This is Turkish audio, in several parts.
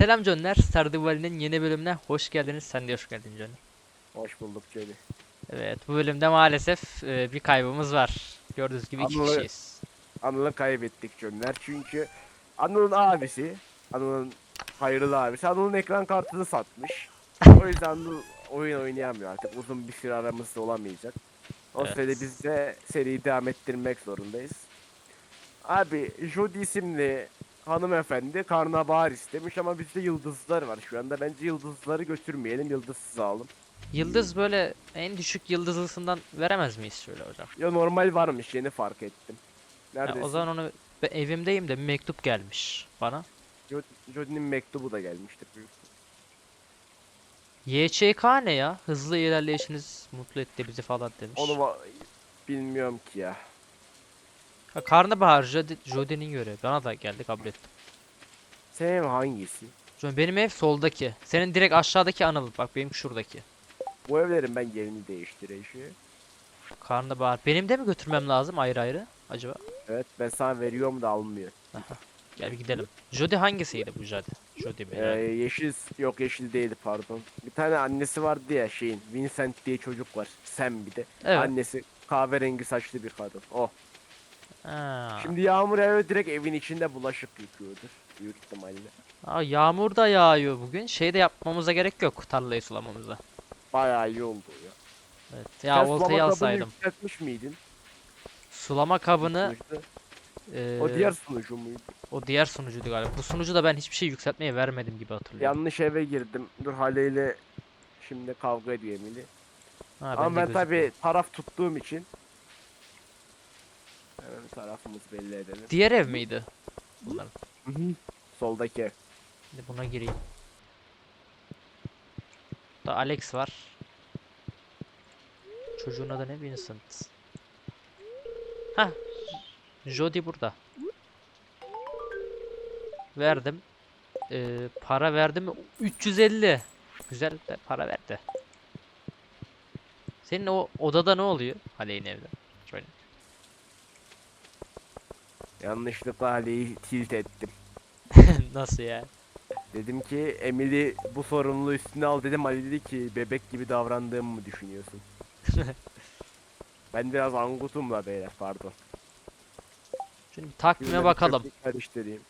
Selam Johnler, Stardew Valley'nin yeni bölümüne hoş geldiniz. Sen de hoş geldin Johnny. Hoş bulduk Celi. Evet, bu bölümde maalesef e, bir kaybımız var. Gördüğünüz gibi iki Anlı- kişiyiz. Anıl'ı kaybettik Cönler çünkü Anıl'ın abisi, Anıl'ın hayırlı abisi Anıl'ın ekran kartını satmış. o yüzden Anıl oyun oynayamıyor artık. Uzun bir süre aramızda olamayacak. O Evet. sürede biz de seriyi devam ettirmek zorundayız. Abi Jody isimli hanımefendi karnabahar istemiş ama bizde yıldızlar var şu anda. Bence yıldızları götürmeyelim, yıldızsız alalım. Yıldız böyle en düşük yıldızlısından veremez miyiz şöyle hocam? Ya normal varmış yeni fark ettim. Ya, Neredesin? o zaman onu ben evimdeyim de bir mektup gelmiş bana. Jo- Jody'nin mektubu da gelmiştir büyük. YÇK ne ya? Hızlı ilerleyişiniz mutlu etti bizi falan demiş. Onu bilmiyorum ki ya. Ha, Karnabahar Jody- Jody'nin görevi. Bana da geldi kabul ettim. Senin ev hangisi? John benim ev soldaki. Senin direkt aşağıdaki Anıl. Bak benim şuradaki. Bu evlerin ben yerini değiştireceğim. Karnabahar. Benim de mi götürmem lazım ayrı ayrı acaba? Evet ben sana veriyorum da almıyor. Gel bir gidelim. Jody hangisiydi bu Jody? Jody mi? Ee, yeşil yok yeşil değildi pardon. Bir tane annesi vardı ya şeyin Vincent diye çocuk var. Sen bir de. Evet. Annesi kahverengi saçlı bir kadın. O. Ha. Şimdi Yağmur eve direkt evin içinde bulaşık yıkıyordur. Büyük ihtimalle. Aa, yağmur da yağıyor bugün. Şey de yapmamıza gerek yok tarlayı sulamamıza. Bayağı iyi oldu ya. Evet. Sen Ya sulama oltayı alsaydım. yükseltmiş miydin? Sulama kabını eee, O diğer sunucu muydu? o diğer sunucuydu galiba. Bu sunucuda ben hiçbir şey yükseltmeye vermedim gibi hatırlıyorum. Yanlış eve girdim. Dur Hale ile şimdi kavga ediyor Emily. Ha, Ama ben gözükmüyor. tabi taraf tuttuğum için hemen tarafımızı belli edelim. Diğer ev miydi? Bunların. Soldaki ev. Şimdi buna gireyim. Da Alex var. Çocuğun adı ne? Vincent. Ha, Jody burada. Verdim. Ee, para verdim mi? 350. Güzel de para verdi. Senin o odada ne oluyor? Haley'in evde. Şöyle. Yanlışlıkla Hale'yi tilt ettim. Nasıl ya? Dedim ki Emily bu sorumluluğu üstüne al dedim. Ali dedi ki bebek gibi davrandığımı mı düşünüyorsun? ben biraz angutum la beyler pardon. Şimdi takvime bir bakalım. Karıştırayım.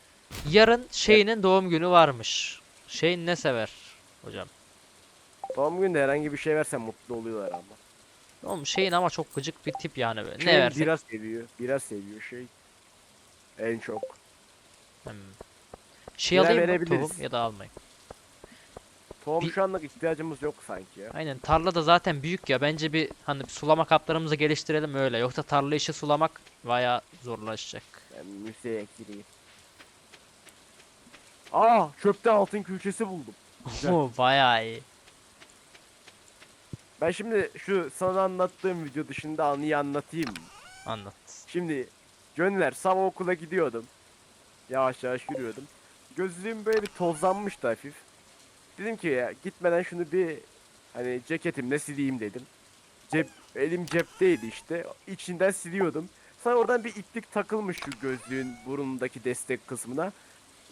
Yarın şeyinin doğum günü varmış. Şeyin ne sever hocam? Doğum günde herhangi bir şey versen mutlu oluyorlar ama. Oğlum şeyin ama çok gıcık bir tip yani böyle. Ne Şey, versek. Bira seviyor. Bira seviyor şey. En çok. Hmm. Şey Bira alayım mı verebiliriz. tohum ya da almayayım. Tohum Bir- şu anlık ihtiyacımız yok sanki ya. Aynen tarla da zaten büyük ya. Bence bir hani bir sulama kaplarımızı geliştirelim öyle. Yoksa tarla işi sulamak bayağı zorlaşacak. Ben müzeye gireyim. Aa çöpte altın külçesi buldum. Güzel. Oo, bayağı iyi. Ben şimdi şu sana anlattığım video dışında anıyı anlatayım? Anlat. Şimdi Gönler sabah okula gidiyordum. Yavaş yavaş yürüyordum. Gözlüğüm böyle bir tozlanmıştı hafif. Dedim ki ya gitmeden şunu bir hani ceketimle sileyim dedim. Cep elim cepteydi işte. İçinden siliyordum. Sonra oradan bir iplik takılmış şu gözlüğün burnundaki destek kısmına.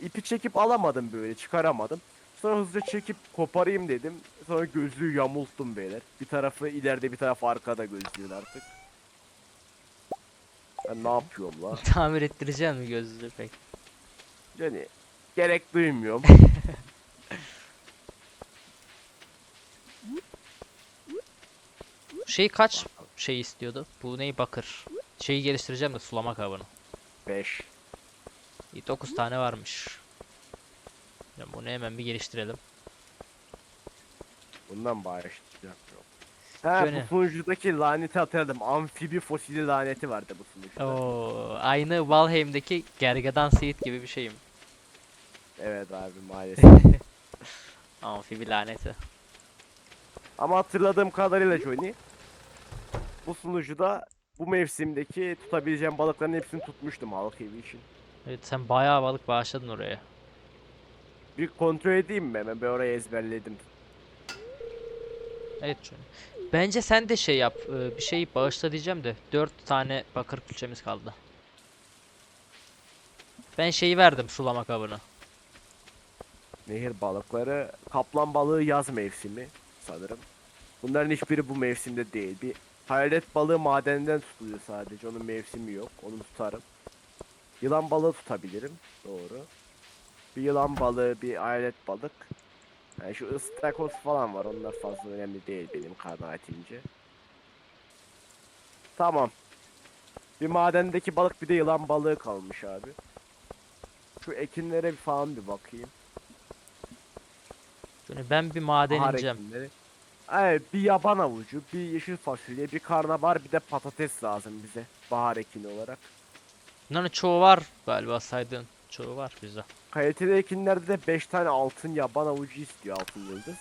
İpi çekip alamadım böyle çıkaramadım. Sonra hızlıca çekip koparayım dedim. Sonra gözlüğü yamulttum beyler. Bir tarafı ileride bir tarafı arkada gözlüğün artık. Ben ne yapıyorum la? Tamir ettireceğim mi gözlüğü pek? Yani gerek duymuyorum. Şey kaç şey istiyordu? Bu neyi bakır? Şeyi geliştireceğim de sulama kabını. 5. 9 tane varmış. Ya bunu hemen bir geliştirelim. Bundan bağışlayacak yok. Ha Şöyle. bu sunucudaki laneti hatırladım. Amfibi fosili laneti vardı bu sunucuda. Oo, aynı Valheim'deki Gergedan Seed gibi bir şeyim. Evet abi maalesef. Amfibi laneti. Ama hatırladığım kadarıyla Johnny bu sunucuda bu mevsimdeki tutabileceğim balıkların hepsini tutmuştum halk evi için. Evet sen bayağı balık bağışladın oraya. Bir kontrol edeyim mi hemen? Ben orayı ezberledim. Evet Johnny. Bence sen de şey yap. e, Bir şey bağışla diyeceğim de 4 tane bakır külçemiz kaldı. Ben şeyi verdim sulama kabını. Nehir balıkları. Kaplan balığı yaz mevsimi sanırım. Bunların hiçbiri bu mevsimde değil. Bir hayalet balığı madeninden tutuluyor sadece. Onun mevsimi yok. Onu tutarım. Yılan balığı tutabilirim. Doğru. Bir yılan balığı, bir hayalet balık. Yani şu ıstakoz falan var. Onlar fazla önemli değil benim kanaatimce. Tamam. Bir madendeki balık bir de yılan balığı kalmış abi. Şu ekinlere bir falan bir bakayım. Şöyle ben bir maden Bahar ineceğim. ekinleri. Evet bir yaban avucu, bir yeşil fasulye, bir karnabahar, bir de patates lazım bize. Bahar ekini olarak. Bunların çoğu var galiba saydığın. Çoğu var bizde. Kaliteli ekinlerde de 5 tane altın yaban avucu istiyor altın yıldız.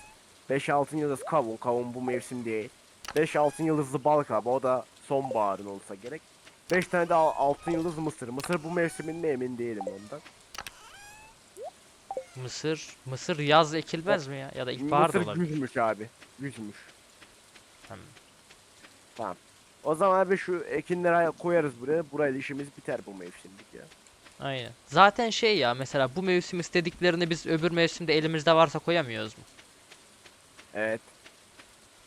5 altın yıldız kavun, kavun bu mevsim değil. 5 altın yıldızlı balık abi o da sonbaharın olsa gerek. 5 tane de al- altın yıldız mısır. Mısır bu mevsimin ne emin değilim ondan. Mısır, mısır yaz ekilmez mi ya? Ya da ilkbahar da Mısır olabilir. güzmüş abi. Güzmüş. Hmm. Tamam. O zaman abi şu ekinleri koyarız buraya. Burayla işimiz biter bu mevsimlik ya. Aynen. Zaten şey ya mesela bu mevsim istediklerini biz öbür mevsimde elimizde varsa koyamıyoruz mu? Evet.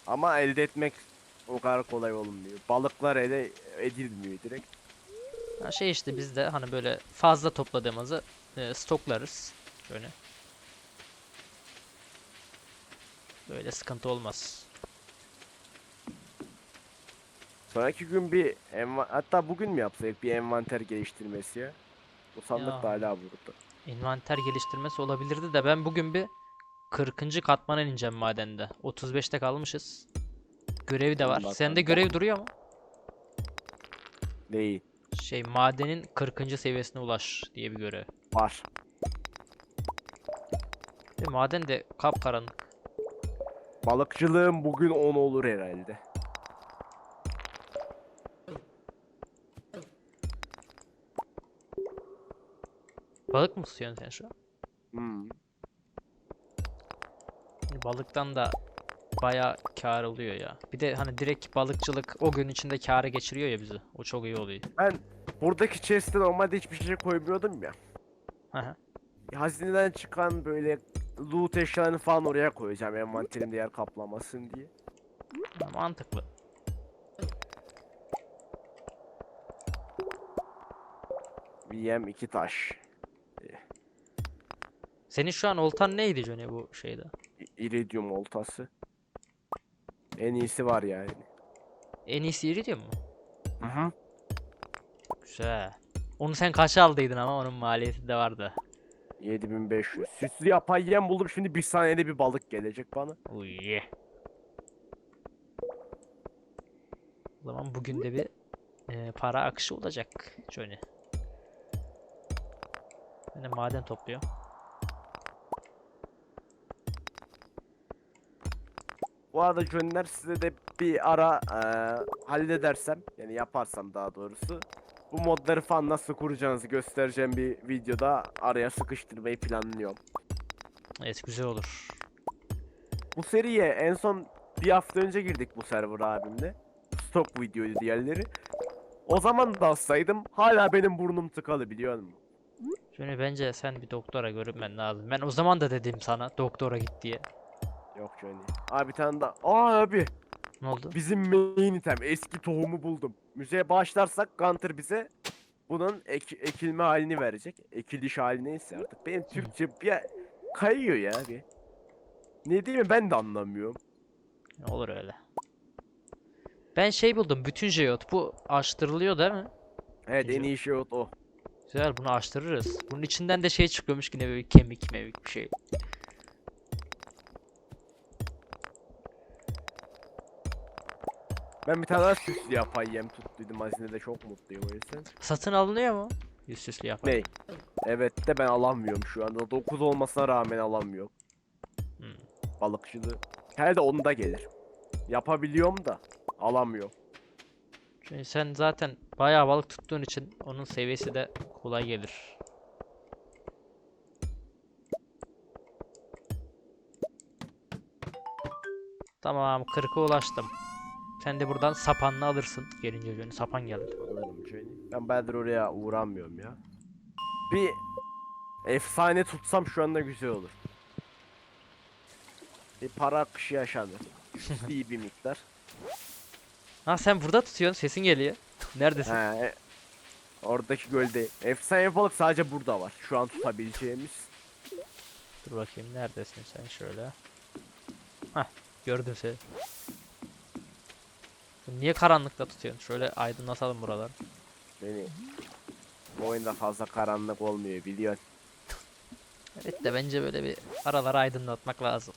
Ama elde etmek o kadar kolay olmuyor. Balıklar elde edilmiyor direkt. Ha şey işte biz de hani böyle fazla topladığımızı e, stoklarız. Şöyle. Böyle sıkıntı olmaz. Sonraki gün bir hatta bugün mü yapsak bir envanter geliştirmesi ya? Bu sandık Ya. da hala burada. Envanter geliştirmesi olabilirdi de ben bugün bir 40. katmana ineceğim madende. 35'te kalmışız. Görevi de var. Allah Sende görev duruyor mu? Değil. Şey madenin 40. seviyesine ulaş diye bir görev. Var. Ve maden de kapkaranlık. Balıkçılığım bugün 10 olur herhalde. Balık mı tutuyorsun sen şu an? Hmm. Balıktan da baya kar oluyor ya. Bir de hani direkt balıkçılık o gün içinde kâra geçiriyor ya bizi. O çok iyi oluyor. Ben buradaki chest'e normalde hiçbir şey koymuyordum ya. Hı. Hazineden çıkan böyle loot eşyalarını falan oraya koyacağım envanterimde yer kaplamasın diye. Mantıklı. Yem iki taş. Senin şu an oltan neydi Johnny bu şeyde? İridium oltası. En iyisi var yani. En iyisi iridium mu? Hı hı. Güzel. Onu sen kaça aldıydın ama onun maliyeti de vardı. 7500. Süslü yapay yem buldum şimdi bir saniyede bir balık gelecek bana. Uy. ye. O zaman bugün de bir e, para akışı olacak Johnny. Ben de maden topluyor. Bu arada Jönler size de bir ara eee halledersem yani yaparsam daha doğrusu bu modları falan nasıl kuracağınızı göstereceğim bir videoda araya sıkıştırmayı planlıyorum. Evet güzel olur. Bu seriye en son bir hafta önce girdik bu server abimle. Stok videoydu diğerleri. O zaman da alsaydım hala benim burnum tıkalı biliyor musun? Johnny bence sen bir doktora görünmen lazım. Ben o zaman da dedim sana doktora git diye. Yok Johnny. Abi bir tane daha. Aa abi Ne oldu? bizim main item eski tohumu buldum. Müzeye başlarsak Gunter bize bunun ek- ekilme halini verecek. Ekiliş hali neyse artık. Benim Türkçe bir kayıyor ya bir. Ne diyeyim ben de anlamıyorum. Olur öyle. Ben şey buldum. Bütün jeot. Bu açtırılıyor değil mi? Evet en iyi o. o. Güzel bunu açtırırız. Bunun içinden de şey çıkıyormuş yine böyle kemik mevik bir şey. Ben bir tane daha süslü yapay yem tuttuydum hazinede çok mutluyum o yüzden. Satın alınıyor mu? Yüz süslü yapar. Ne? Evet de ben alamıyorum şu anda. 9 olmasına rağmen alamıyorum. Hmm. Balıkçılığı. Herhalde onda gelir. Yapabiliyorum da alamıyorum. Çünkü sen zaten bayağı balık tuttuğun için onun seviyesi de kolay gelir. Tamam 40'a ulaştım. Sen de buradan sapanını alırsın. Gelince Johnny sapan geldi. Alırım Jenny. Ben bayağıdır oraya uğramıyorum ya. Bir efsane tutsam şu anda güzel olur. bir para akışı yaşanır. İyi bir miktar. Ha sen burada tutuyorsun. Sesin geliyor. Neredesin? He. Oradaki gölde. Efsane balık sadece burada var. Şu an tutabileceğimiz. Dur bakayım neredesin sen şöyle. Hah gördüm seni. Niye karanlıkta tutuyorsun? Şöyle aydınlatalım buraları. Beni. Bu oyunda fazla karanlık olmuyor biliyorsun. Evet de bence böyle bir araları aydınlatmak lazım.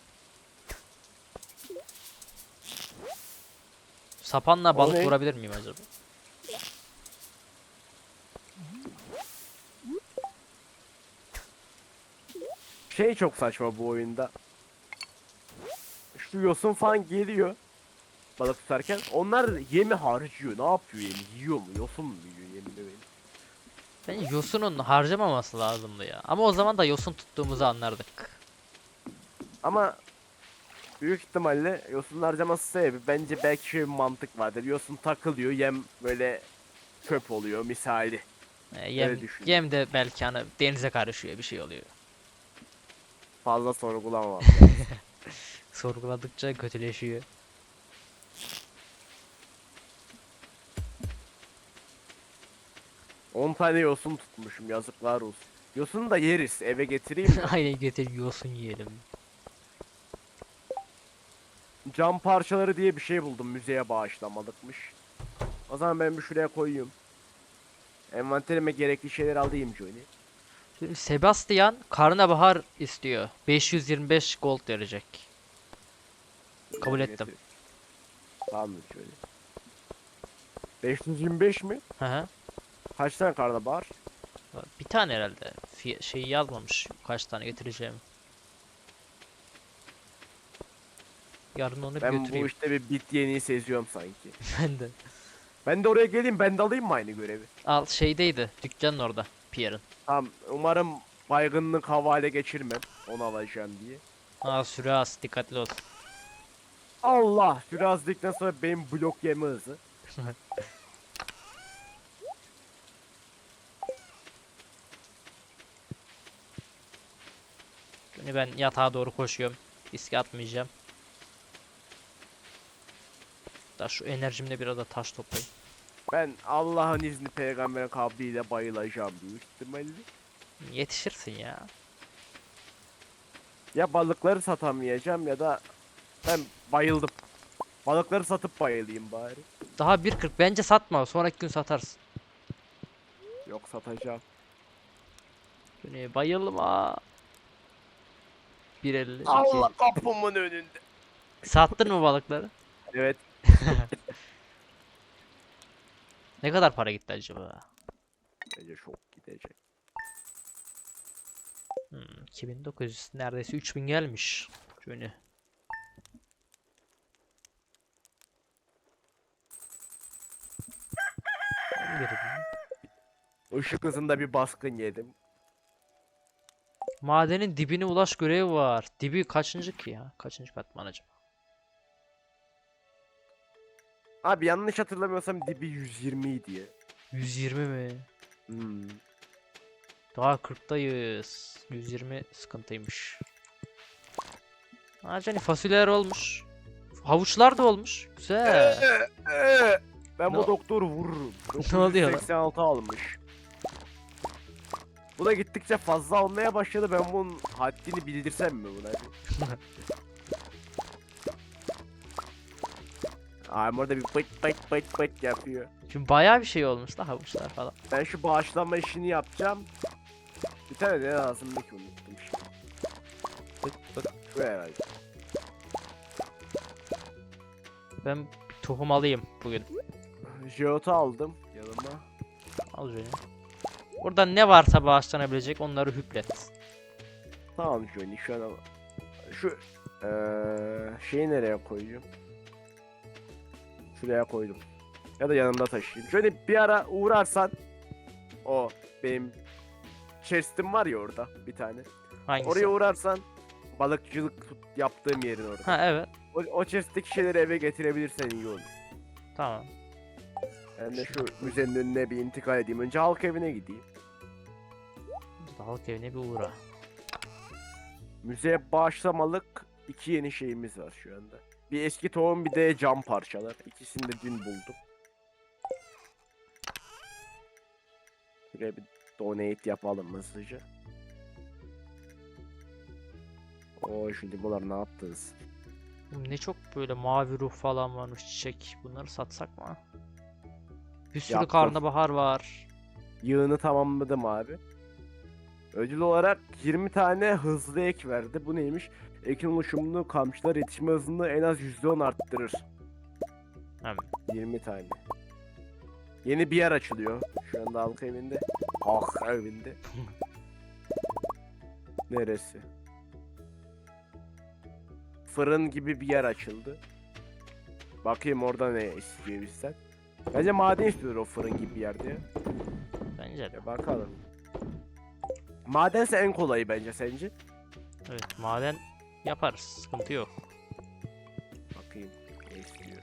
Sapanla balık vurabilir miyim acaba? Şey çok saçma bu oyunda. Şu yosun falan geliyor. Balık tutarken. Onlar yemi harcıyor. Ne yapıyor yemi? Yiyor mu? Yosun mu yiyor yemi böyle? Bence yosunun harcamaması lazımdı ya. Ama o zaman da yosun tuttuğumuzu anlardık. Ama büyük ihtimalle yosun harcaması sebebi bence belki şöyle bir mantık vardır. Yosun takılıyor, yem böyle çöp oluyor misali. Ee, yem, düşün. yem de belki hani denize karışıyor bir şey oluyor. Fazla sorgulamam. Sorguladıkça kötüleşiyor. On tane yosun tutmuşum yazıklar olsun. Yosunu da yeriz eve getireyim mi? Aynen getir yosun yiyelim. Cam parçaları diye bir şey buldum müzeye bağışlamalıkmış. O zaman ben bir şuraya koyayım. Envanterime gerekli şeyler alayım Johnny. Sebastian karnabahar istiyor. 525 gold verecek. Kabul Ben ettim. getireyim. Tamam Johnny. 525 mi? Hı hı. Kaç tane karnabahar? Bir tane herhalde. Fiy- şeyi yazmamış kaç tane getireceğim. Yarın onu bir Ben götüreyim. bu işte bir bit yeniği seziyorum sanki. Ben de. Ben de oraya geleyim ben de alayım mı aynı görevi? Al şeydeydi. Dükkanın orada. Pierre'ın. Tamam umarım baygınlık havale geçirmem onu alacağım diye. Aa Süras dikkatli ol. Allah! Biraz dikten sonra benim blok yeme hızı. Şimdi ben yatağa doğru koşuyorum. Riske atmayacağım. Da şu enerjimle biraz da taş toplayayım. Ben Allah'ın izni peygamberin kavliyle bayılacağım büyük ihtimalle. Yetişirsin ya. Ya balıkları satamayacağım ya da ben bayıldım. Balıkları satıp bayılayım bari. Daha 1.40 bence satma. Sonraki gün satarsın. Yok satacağım. Şöyle bayılma. 1.50. Allah kapımın önünde. Sattın mı balıkları? Evet. Ne kadar para gitti acaba? Bence çok gidecek. Hmm, 2900 neredeyse 3000 gelmiş. Şöyle. Işık hızında bir baskın yedim. Madenin dibine ulaş görevi var. Dibi kaçıncı ki ya? Kaçıncı katman acaba? Abi yanlış hatırlamıyorsam dibi 120 idi ya. 120 mi? Hmm. Daha 40'tayız. 120 sıkıntıymış. Aa hani fasulyeler olmuş. Havuçlar da olmuş. Güzel. Ee, ben Ne- bu doktoru vururum. Ne oluyor lan? 86 almış. Bu da gittikçe fazla almaya başladı. Ben bunun haddini bildirsem mi buna? Abi orada bir pıt pıt pıt pıt yapıyor. Şimdi bayağı bir şey olmuş da havuçlar falan. Ben şu bağışlanma işini yapacağım. Bir tane ne lazımdı ki unuttum şimdi. Bık bık. Şu herhalde. Ben bir tohum alayım bugün. Jeot'u aldım yanıma. Al şöyle. Oradan ne varsa bağışlanabilecek onları hüplet. Tamam Johnny şu an. Şu eee şeyi nereye koyacağım? Şuraya koydum. Ya da yanımda taşıyayım. Şöyle bir ara uğrarsan o benim chest'im var ya orada bir tane. Hangisi? Oraya uğrarsan balıkçılık tut- yaptığım yerin orada. Ha evet. O, o chest'teki şeyleri eve getirebilirsen iyi olur. Tamam. Ben de şu müzenin önüne bir intikal edeyim. Önce halk evine gideyim. Halk evine bir uğra. Müzeye bağışlamalık İki yeni şeyimiz var şu anda. Bir eski tohum bir de cam parçalar. İkisini de dün buldum. Şuraya bir donate yapalım hızlıca. Oo şimdi bunlar ne yaptınız? Ne çok böyle mavi ruh falan varmış çiçek. Bunları satsak mı? Bir sürü Yaptım. karnabahar var. Yığını tamamladım abi. Ödül olarak 20 tane hızlı ek verdi. Bu neymiş? Ekin oluşumunu, kamçılar yetişme hızını en az %10 arttırır. Hem 20 tane. Yeni bir yer açılıyor. Şu anda halk evinde. Halk evinde. Neresi? Fırın gibi bir yer açıldı. Bakayım orada ne istiyor bizden. Bence maden istiyor o fırın gibi bir yerde ya. bence de. Ya bakalım. Madense en kolayı bence sence? Evet maden yaparız. Sıkıntı yok. Bakayım ne istiyor.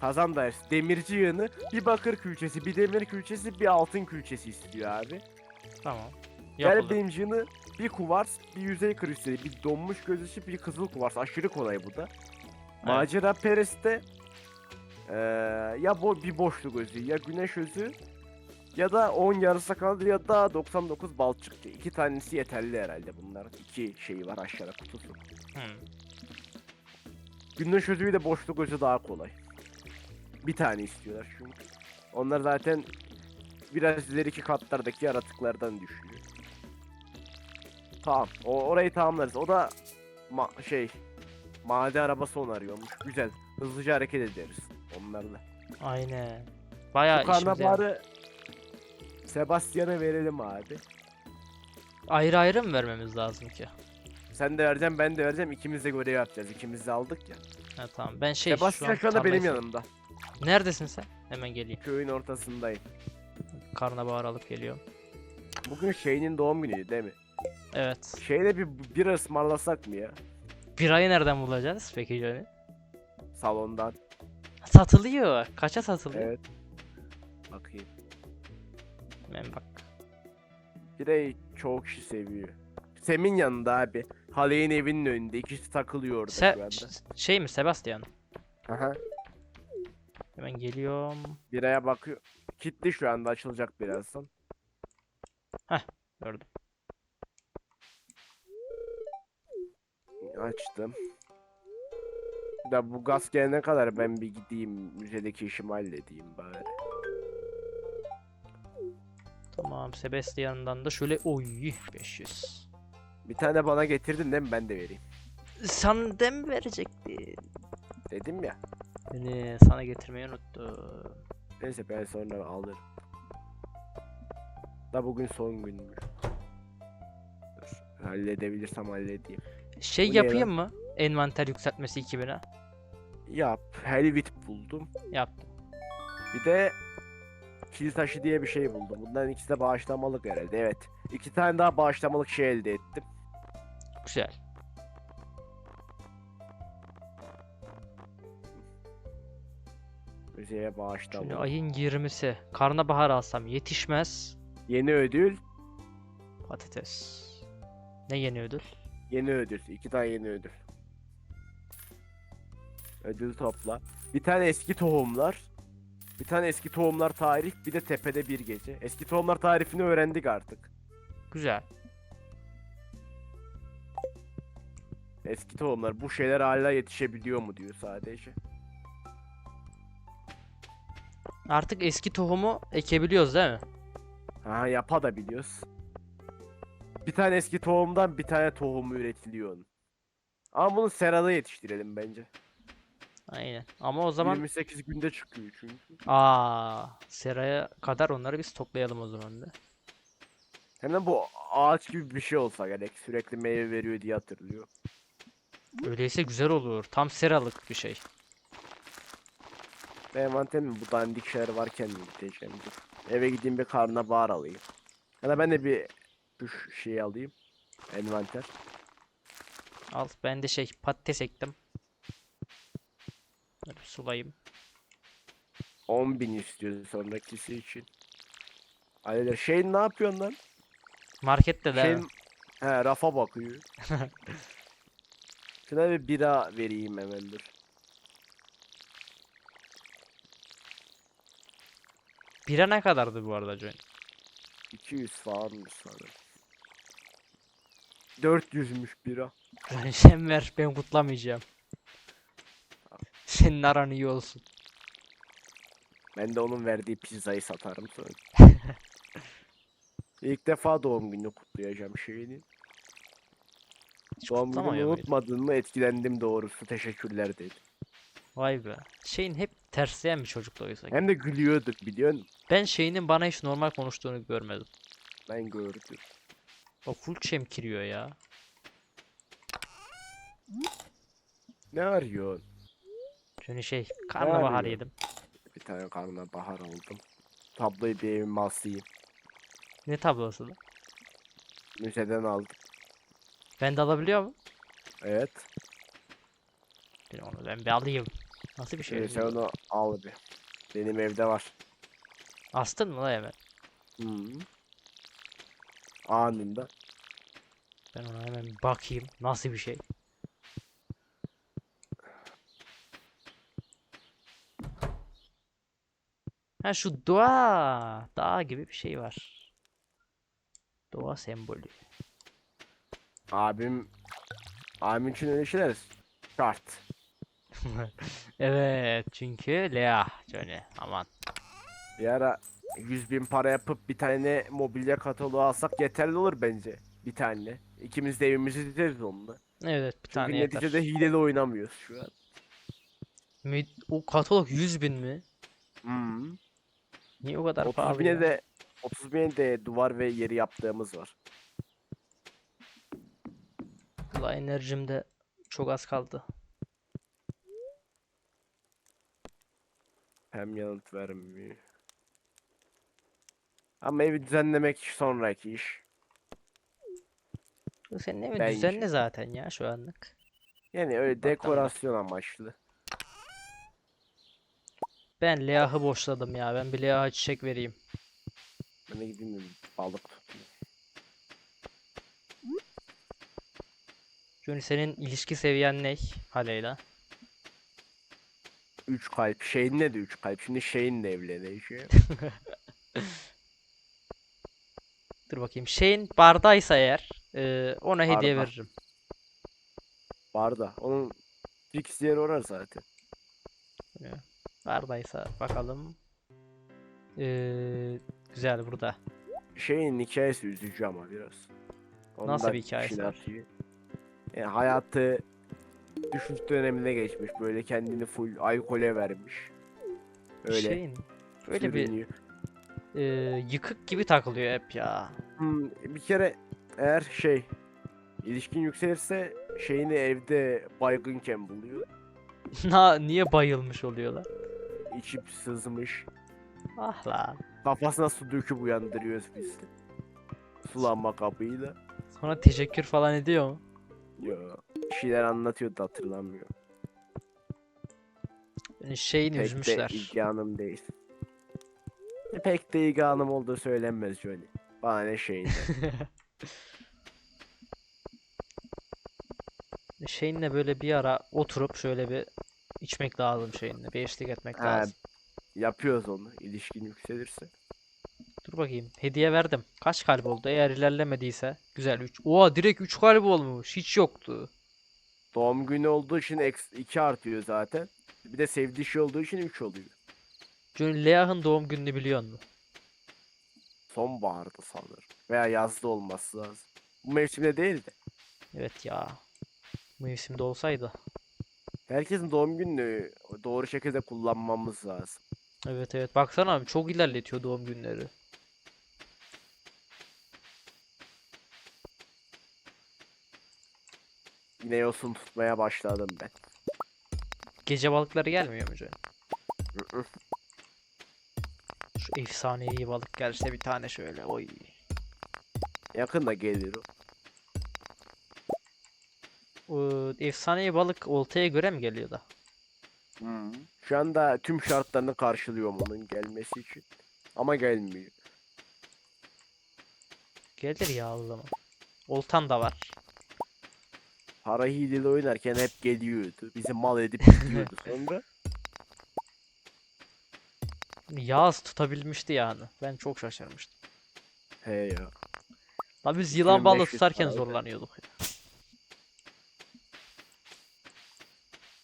Kazan dairesi, demirci yığını, bir bakır külçesi, bir demir külçesi, bir altın külçesi istiyor abi. Tamam. Yani Yapılır. benim yığını bir kuvars, bir yüzey kristali, bir donmuş göz ışığı, bir kızıl kuvars. Aşırı kolay bu da. Macera pereste eee ya bo bir boşluk özü, ya güneş özü, ya da 10 yarı sakal ya da 99 balçık. İki tanesi yeterli herhalde bunlar. İki şeyi var aşağıda kutusu. Hmm. Güneş özü de boşluk özü daha kolay. Bir tane istiyorlar çünkü. Onlar zaten biraz ileriki katlardaki yaratıklardan düşüyor. Tamam. O orayı tamamlarız. O da ma- şey maden arabası onu arıyormuş. Güzel. Hızlıca hareket ederiz onlarla. Aynen. Bayağı Bu işimize yarar. karnabaharı Sebastian'a verelim abi. Ayrı ayrı mı vermemiz lazım ki? Sen de vereceğim ben de vereceğim. İkimiz de görev yapacağız. İkimiz de aldık ya. Ha tamam. Ben şey Sebastian şu anda benim tarlayı- yanımda. Neredesin sen? Hemen geleyim. Köyün ortasındayım. Karnabahar alıp geliyorum. Bugün Shane'in doğum günüydü değil mi? Evet. Şeyle bir bir ısmarlasak mı ya? Birayı nereden bulacağız peki Johnny? Salondan. Satılıyor. Kaça satılıyor? Evet. Bakayım. Hemen bak. De çoğu kişi seviyor. Sem'in yanında abi. Haley'in evinin önünde. İkisi takılıyor orada Se şu anda. ş- şey mi Sebastian? Aha. Hemen geliyorum. Biraya bakıyor. Kitli şu anda açılacak birazdan. Gördüm. Açtım. Da bu gaz gelene kadar ben bir gideyim müzedeki işimi halledeyim bari. Tamam Sebastian'dan da şöyle oy 500. Bir tane bana getirdin değil mi? Ben de vereyim. Sen de mi verecektin? Dedim ya. Beni sana getirmeyi unuttum. Neyse ben sonra alırım. Da bugün son günmüş. Dur. Halledebilirsem halledeyim. Şey Bu yapayım mı? Envanter yükseltmesi 2000'e. Yap. Helvit buldum. Yaptım. Bir de kil taşı diye bir şey buldum. Bunların ikisi de bağışlamalık herhalde. Evet. İki tane daha bağışlamalık şey elde ettim. Güzel. Müzeye Şimdi bağışlamalık. ayın 20'si. Karnabahar alsam yetişmez. Yeni ödül. Patates. Ne yeni ödül? Yeni ödül. İki tane yeni ödül. Ödül topla. Bir tane eski tohumlar. Bir tane eski tohumlar tarif. Bir de tepede bir gece. Eski tohumlar tarifini öğrendik artık. Güzel. Eski tohumlar bu şeyler hala yetişebiliyor mu diyor sadece. Artık eski tohumu ekebiliyoruz değil mi? Ha yapa da biliyoruz. Bir tane eski tohumdan bir tane tohumu üretiliyor. Ama bunu serada yetiştirelim bence. Aynen. Ama o zaman 28 günde çıkıyor çünkü. aa seraya kadar onları biz toplayalım o zaman da. Hem de bu ağaç gibi bir şey olsa gerek. Sürekli meyve veriyor diye hatırlıyor. Öyleyse güzel olur. Tam seralık bir şey. Ben envanterimde bu dandik şeyler varken gideceğim? Eve gideyim bir karnabahar alayım. Ya da ben de bir şu şeyi alayım. Envanter. Al ben de şey patates ektim. Dur, sulayayım. 10.000 istiyor sonrakisi için. Hayır şey ne yapıyorsun lan? Markette de Şey, he rafa bakıyor. Şuna bir bira vereyim hemen dur. Bira ne kadardı bu arada Johnny? 200 falanmış sanırım. 400'müş bira. Johnny sen ver ben kutlamayacağım. Senin aran iyi olsun. Ben de onun verdiği pizzayı satarım sonra. İlk defa doğum gününü kutlayacağım şeyini. Hiç Doğum muydun? unutmadın mı etkilendim doğrusu teşekkürler dedi. Vay be. Şeyin hep tersleyen bir çocuktu oysa. Hem de gülüyorduk biliyor musun? Ben şeyinin bana hiç normal konuştuğunu görmedim. Ben gördüm. O full çemkiriyor ya. Ne arıyorsun? Johnny şey karnabahar arıyor? yedim. Bir tane karnına bahar aldım. Tabloyu bir evime asayım. Ne tablosu lan? Müzeden aldım. Ben de alabiliyor mu? Evet. Ben onu ben bir alayım. Nasıl bir şey? Ee, sen onu al bir. Benim evde var. Astın mı lan hemen? Hı. Anında. Ben ona hemen bir bakayım. Nasıl bir şey? Ha şu dua. Dağ gibi bir şey var. Doğa sembolü. Abim abim için öyle şeyler şart. Evet çünkü Lea Johnny aman. Bir ara 100 bin para yapıp bir tane mobilya kataloğu alsak yeterli olur bence. Bir tane. İkimiz de evimizi dizeriz onunla. Evet bir Çünkü tane yeter. neticede hileli oynamıyoruz şu an. Mü- O katalog 100 bin mi? Hı. Niye o kadar 30 pahalı bine ya? de 30 bine de duvar ve yeri yaptığımız var. Valla enerjim de çok az kaldı. Hem yanıt vermiyor. Ama evi düzenlemek sonraki iş. Senin evin Ben düzenli işim. zaten ya şu anlık. Yani öyle Bakalım. dekorasyon amaçlı. Ben Leah'ı boşladım ya. Ben bir Leah'a çiçek vereyim. Ben de gideyim de balık tutayım. Johnny senin ilişki seviyen ne? Hale'yle. 3 kalp. Şeyin ne de 3 kalp. Şimdi şeyinle evleneceğim. Dur bakayım. Şeyin bardaysa eğer e, ona hediye Barda. veririm. Barda. Onun fix yeri orar zaten. Bardaysa bakalım. Ee, güzel burada. Şeyin hikayesi üzücü ama biraz. Onun Nasıl bir hikayesi var? atıyor. Yani hayatı düşüş dönemine geçmiş. Böyle kendini full alkole vermiş. Öyle Şeyin böyle bir sürünüyor. e, yıkık gibi takılıyor hep ya. Hmm, bir kere eğer şey ilişkin yükselirse şeyini evde baygınken buluyor. Na niye bayılmış oluyorlar? İçip sızmış. Ah lan. Kafasına su döküp uyandırıyoruz biz. Sulanma kabıyla. Sonra teşekkür falan ediyor mu? Ya bir şeyler anlatıyor da hatırlamıyor. Yani şeyini Pek üzmüşler. de ilgi hanım değil. Pek de ilgi hanım olduğu söylenmez Johnny. Bana ne şeyinde. Şeyinle böyle bir ara oturup şöyle bir içmek lazım şeyinle. Bir eşlik etmek Ha, lazım. Yapıyoruz onu ilişkin yükselirse. Dur bakayım. Hediye verdim. Kaç kalp oldu? Eğer ilerlemediyse. Güzel 3. Oha direkt 3 kalp olmuş. Hiç yoktu. Doğum günü olduğu için 2 artıyor zaten. Bir de sevdiği şey olduğu için 3 oluyor. Leah'ın doğum gününü biliyor musun? Sonbaharda sanırım. Veya yazda olması lazım. Bu mevsimde değil de. Evet ya. Bu mevsimde olsaydı. Herkesin doğum gününü doğru şekilde kullanmamız lazım. Evet evet. Baksana abi çok ilerletiyor doğum günleri. Yine yosun tutmaya başladım ben. Gece balıkları gelmiyor mu hı. Şu efsanevi balık gelse bir tane şöyle. Oy. Yakında gelir o. Efsanevi balık oltaya göre mi geliyor da? Şu anda tüm şartlarını karşılıyorum onun gelmesi için. Ama gelmiyor. Gelir ya o zaman. Oltan da var. Para hileli oynarken hep geliyordu. Bizi mal edip gidiyordu sonra. Yağız tutabilmişti yani. Ben çok şaşırmıştım. He ya. La biz yılan balığı 2500 tutarken zorlanıyorduk ya.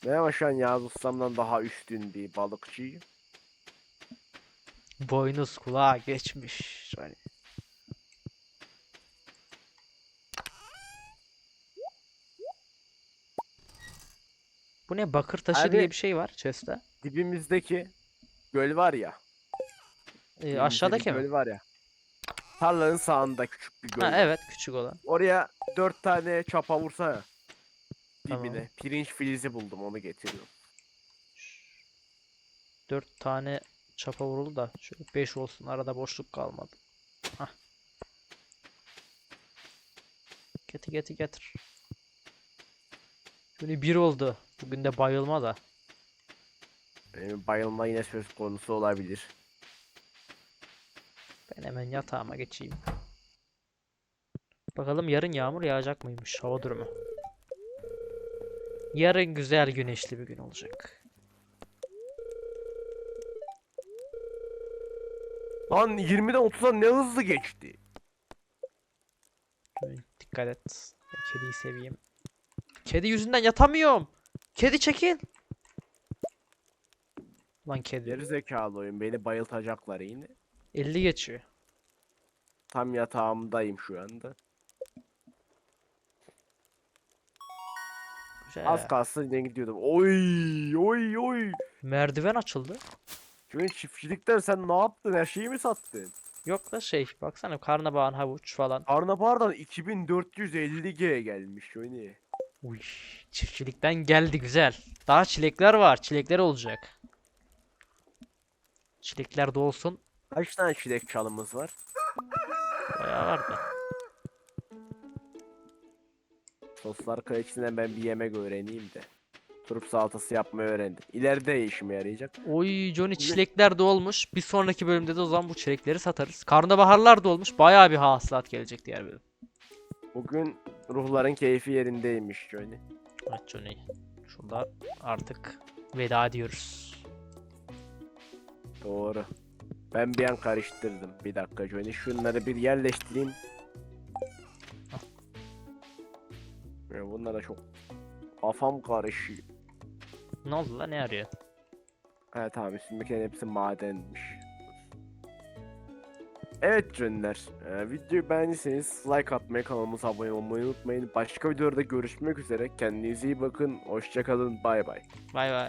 Ben ama şu an Yağız Ustam'dan daha üstün bir balıkçıyım. Boynuz kulağa geçmiş. Hani Bu ne bakır taşı diye Abi- bir şey var chest'te. Dibimizdeki göl var ya. Dibimizde aşağıdaki mi? Göl var ya. Tarlanın sağında küçük bir göl. Ha var. evet küçük olan. Oraya dört tane çapa vursa ya. Tamam. Dibine. Pirinç filizi buldum onu getiriyorum. Dört tane çapa vuruldu da şöyle 5 olsun arada boşluk kalmadı. Hah. Getir getir getir. Şöyle bir oldu. Bugün de bayılma da. Benim bayılma yine söz konusu olabilir. Ben hemen yatağıma geçeyim. Bakalım yarın yağmur yağacak mıymış hava durumu. Yarın güzel güneşli bir gün olacak. Lan 20'den 30'a ne hızlı geçti. Dikkat et. Kediyi seveyim. Kedi yüzünden yatamıyorum. Kedi çekil. Lan kedi. Geri zekalı oyun beni bayıltacaklar yine. 50 geçiyor. Tam yatağımdayım şu anda. Güzel. Az kalsın yine gidiyordum. Oy oy oy. Merdiven açıldı. Şu çiftçilikten sen ne yaptın? Her şeyi mi sattın? Yok da şey baksana karnabahar havuç falan. Karnabahar'dan 2450G gelmiş oyunu. Uy, çiftçilikten geldi güzel. Daha çilekler var. Çilekler olacak. Çilekler de olsun. Kaç tane çilek çalımız var? Bayağı vardı. Soslar kraliçesinden ben bir yemek öğreneyim de. Turp salatası yapmayı öğrendim. İleride işime yarayacak. Oy Johnny çilekler de olmuş. Bir sonraki bölümde de o zaman bu çilekleri satarız. Karnabaharlar da olmuş. Bayağı bir hasılat gelecek diğer bölüm. Bugün ruhların keyfi yerindeymiş Johnny. Evet Johnny. Şurada artık veda ediyoruz. Doğru. Ben bir an karıştırdım. Bir dakika Johnny. Şunları bir yerleştireyim. Ya bunlara çok kafam karışıyor. Ne oldu lan ne arıyor? Evet abi üstündekilerin hepsi madenmiş. Evet Johnny'ler. e, videoyu beğendiyseniz like atmayı, kanalımıza abone olmayı unutmayın. Başka videolarda görüşmek üzere. Kendinize iyi bakın. Hoşçakalın. Bay bay. Bay bay.